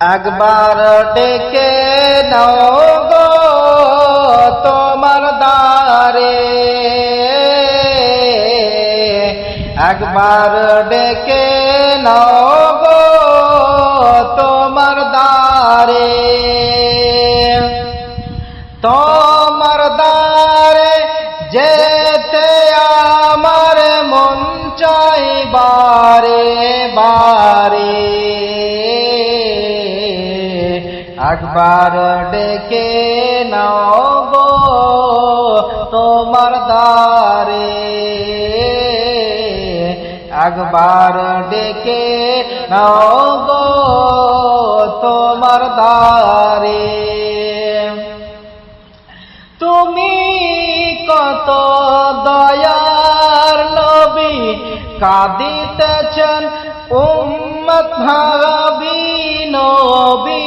একবার ডেকে নাও গো তোমার দ্বারে। একবার ডেকে নাও গো তোমার দ্বারে। তোমার দ্বারে যেতে আমার মন চাই বারে একবার ডেকে নাও গো তোমার দ্বারে। একবার ডেকে নাও গো তোমার দ্বারে। তুমি কত দয়ার নবী, কাঁদিতেছেন উম্মত ভাবি নবী।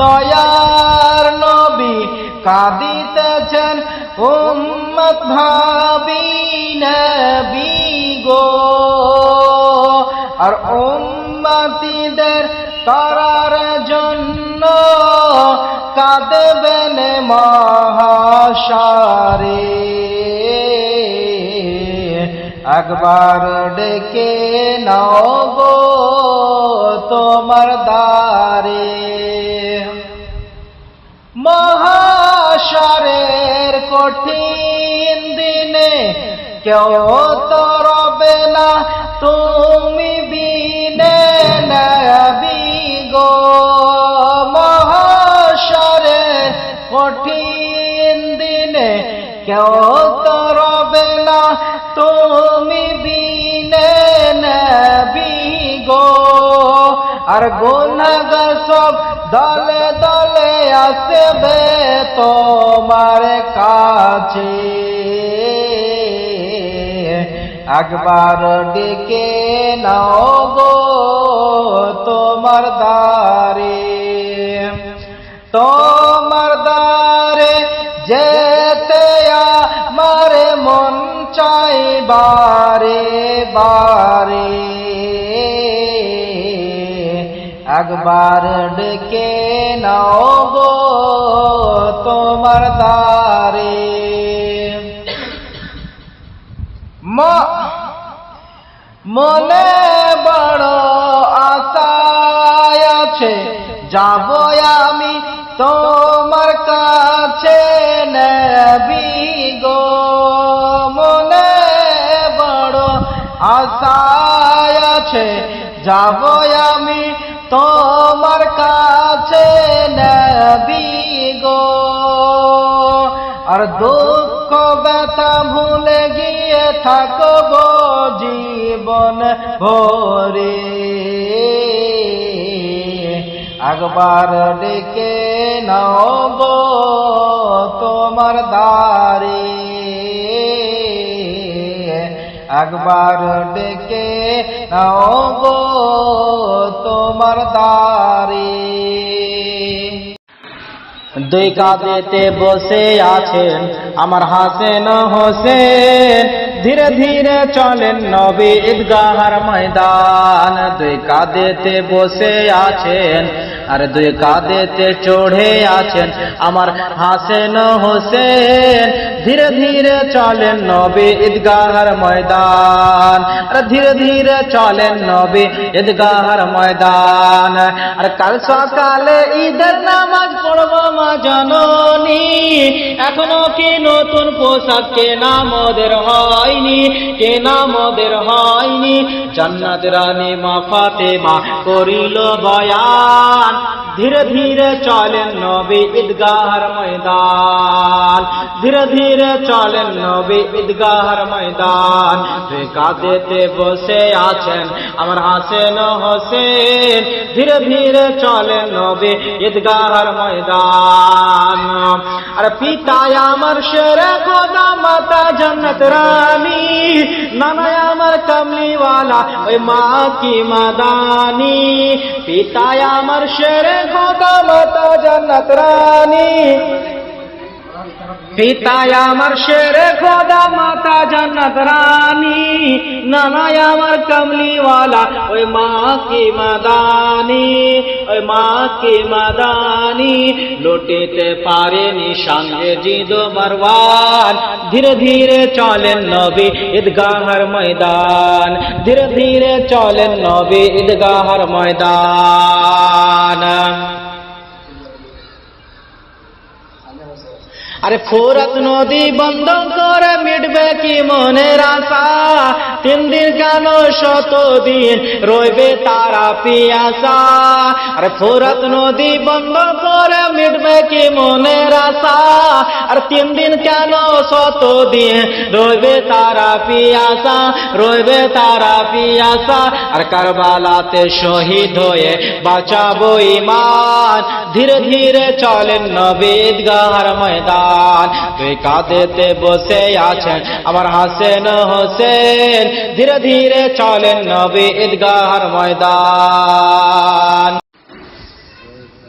দয়ার নবী কাঁদিতেছেন উম্মত ভাবি নবী গো। আর উম্মতিদের তারার জন্য কাঁদবেন মহাসারে। একবার ডেকে নাও গো তোমার দ্বারে। কঠিন দিনে কেউ তো রবে না, তুমি বিনে নবী গো মহাসারে কঠিন দিনে কেউ তো রবে না, তুমি বিনে নবী গো। আর গুনাগার সব দলে আসবে তোমার কাছে। একবার ডেকে নাও গো তোমার দ্বারে। তোমার দ্বারে যেতে মারে মন চাই বারে বারে। একবার ডেকে নাও গো তোমার দ্বারে। মনে বড় আশায় আছে যাব আমি তোমার কাছে নবী গো। মনে বড় আশায় আছে যাব আমি তোমার কাছে নবী ভুলে গিয়ে থাকব জীবন ভরে। একবার ডেকে নাও তোমার দ্বারে। একবার ডেকে নাও তোমার দ্বারে। দুই কাঁধেতে বসে আছেন। আমার হাসেন হোসেন ধীরে ধীরে চলেন নবী ঈদগাহার ময়দান। দুই কাঁধেতে বসে আছেন আর দুই কাঁধেতে চড়ে আছেন আমার হাসেন হোসেন। ধীরে ধীরে চলেন নবী ঈদগাহার ময়দান। আর ধীরে ধীরে চলেন নবী ঈদগাহার ময়দান। আর কাল সকালে ঈদের নামাজ পড়ব মা জননী। এখনও কি নতুন পোশাক কেনা মোদের হয়নি কেনা মদের হয়নি। জান্নাত রানী মা ফাতেমা করিল বয়ান। ধীরে ধীরে চলেন নবী ঈদগাহর ময়দান। ধীরে ধীরে চলেন নবী ঈদগাহর ময়দান। কাঁধেতে বসে আছেন আমার হাসেন হোসেন। ধীরে ধীরে চলেন নবী ঈদগাহর ময়দান। আর পিতা আমার শেরে খোদা, মাতা জন্নত রানী। নানা আমার কমলিওয়ালা, ওই মা কি মাদানি। পিতা আমার শেরে খোদা মাতা জন্নত রানী। পিতায় আমার শেরে খোদা মাতা জান্নাত রানী। নানায় আমার কমলিওয়ালা, ওই মা কি মাদানি, ওই মা কি মাদানি, লুটিতে পারেনি সঙ্গে জিদ মারওয়ান। ধীরে ধীরে চলেন নবী ঈদগাহর ময়দান, ধীরে ধীরে চলেন নবী ঈদগাহর ময়দান। আরে ফোরত নদী বন্ধ করে মিটবে কি মনের আশা? তিন দিন কেন শত দিন রইবে তারা পিয়াসা? আরে ফোরত নদী বন্ধ করে মিটবে কি মনের আশা? আর তিন দিন কেন শত দিন রইবে তারা পিয়াসা, রইবে তারা পিয়াসা? আর কারবালাতে শহীদ হয়ে বাঁচাবো ইমান ধীরে ধীরে চলেন নবীদ গাহার ময়দান। তুই কাঁদেতে বসে আছেন আমার হাসেন হোসেন। ধীরে ধীরে চলেন নবী ঈদগাহর ময়দান।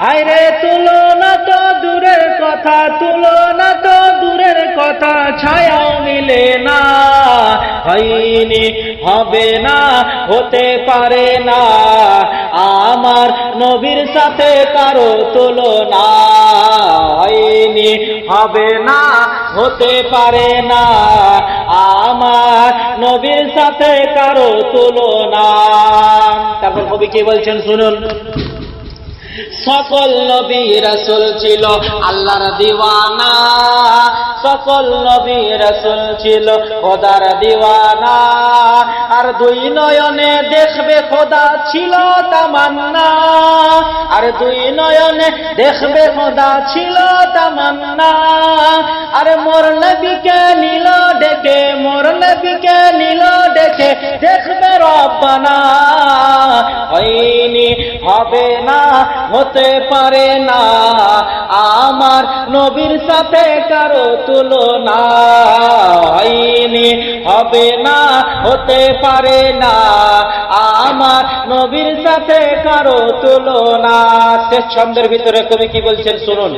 হায়রে তুলনা তো দূরের কথা তুলনা তো দূরের কথা, ছায়াও মিলে না। হয়নি, হবে না, হতে পারে না। আমার নবীর সাথে কারও তুলনা। হয়নি, হবে না, হতে পারে না। আমার নবীর সাথে কারও তুলনা। তারপর কবি কি বলছেন, শুনুন। সকল নবী রসুল ছিল আল্লাহর দিওয়ানা। সকল নবী রসুল ছিল খোদার দিওয়ানা। আর দুই নয়নে দেখবে খোদা ছিল তামান্না। আর দুই নয়নে দেখবে খোদা ছিল তামান্না। আর মোর নবীকে নীল ডেকে, মোর নবীকে নীল ডেকে, দেখবে রব্বানা। হয়নি, হবে না হতে পারে না। আমার নবীর সাথে কারও তুলনা হয়নি হবে না, হতে পারে না। আমার নবীর সাথে কারও তুলনা। শেষ ছন্দের ভিতরে কবি কি বলছেন শুনুন।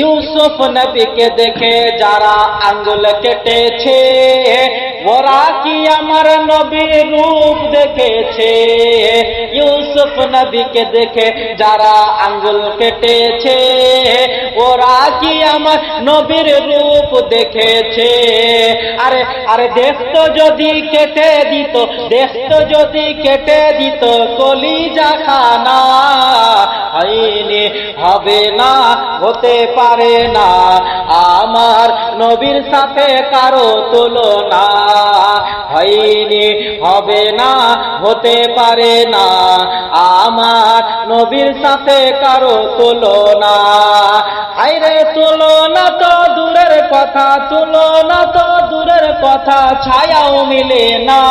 ইউসুফ নবীকে দেখে যারা আঙ্গুল কেটেছে, ওরা কি আমার নবীর রূপ দেখেছে? ইউসুফ নবীকে দেখে যারা আঙ্গুল কেটেছে, ওরা কি আমার নবীর রূপ দেখেছে? আরে আরে দেখতো যদি কেটে দিত দেখতো যদি কেটে দিত, কলিজা খানা হয়নি, হবে না, হতে পারে না। আমার নবীর সাথে কারও তুলনা হয়নি, হবে না, হতে পারে না। আমার নবীর সাথে কারও তুলনা হাইরে তুলনা তো দূরের কথা, তুলনা তো দূরের কথা, ছায়াও মিলে না।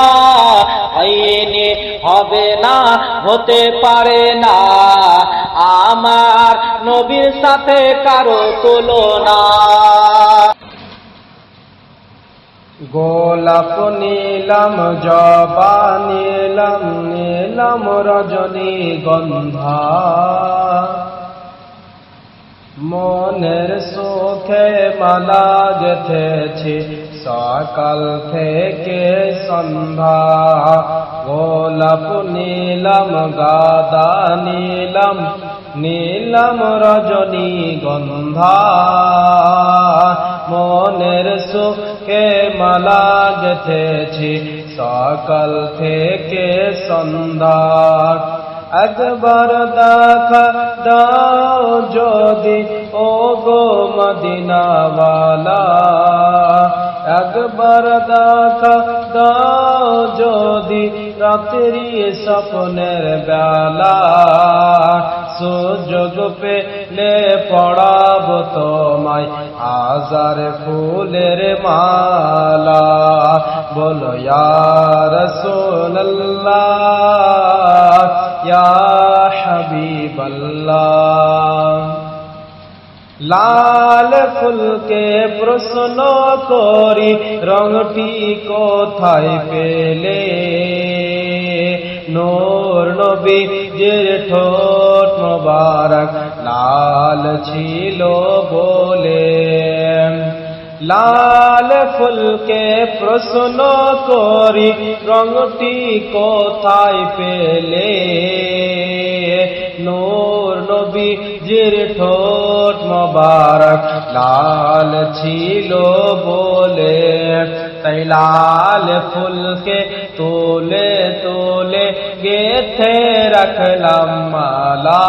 হয়নি, হবে না, হতে পারে না। আমার নবীর সাথে কারও তুলনা। গোলাপ নীলম, জবা নীলম নীলম রজনী গন্ধা। মনের সুখে মালা গেথেছি সকাল থেকে সন্ধ্যা। গোলাপ নীলম, গাদা নীলম নীলম রজনী গন্ধা। মনের সুখে মালা গেথেছি, সকাল থেকে সন্ধ্যা একবার দেখা দাও যদি ও গো মদিনাওয়ালা। একবার দেখা দাও যদি, রাত্রি স্বপ্নের বেলা। সুযোগ পেলে পড়াব তোমায়। হাজার ফুলের মালা বলো রসোল্লাহ ইয়া হাবিবাল্লাহ। লাল ফুলকে প্রশ্ন করি, রংটি কোথায় পেলে? নূর নবী ঠোঁট মোবারক, লাল ছিল বলে। লাল ফুলকে প্রশ্ন করি রংটি কোথায় পেলে? নূর নবী জির ঠোঁট মোবারক, লাল ছিল বলে। তাই ফুলকে তোলে তোলে গেথে রাখলাম মালা।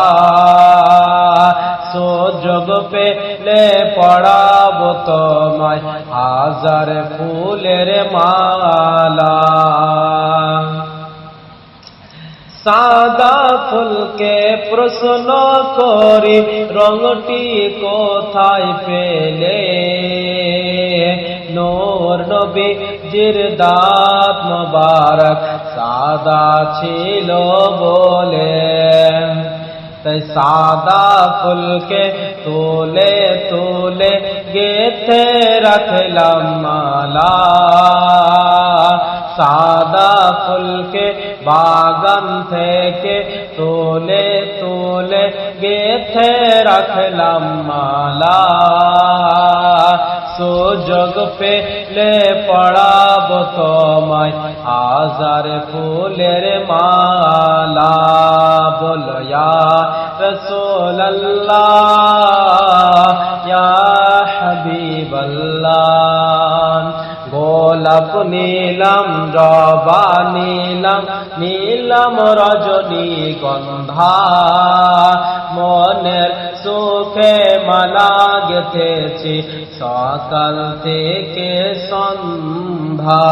সো সুযোগ পেলে পড়াব তোমায় হাজার ফুলের মালা। সাদা ফুলকে প্রশ্ন করি, রঙটি কোথায় পেলে? নূর নবী জির দাঁত মোবারক সাদা ছিল বলে তাই সাদা ফুলকে তোলে তোলে গেথে রাখলাম মালা সাদা ফুলকে বাগান থেকে তোলে তোলে গেথে রাখলাম মালা সুযোগ পেলে পড়াব তোমায়। হাজার ফুলের মালা বলয়া রসোল্লাহ ইয়া হাবিবাল্লাহ। গোলাপ নীলাম, জবা নীলাম নীলাম রজনী গন্ধা মনের সুখে মালা গেথেছি সকাল থেকে সন্ধ্যা।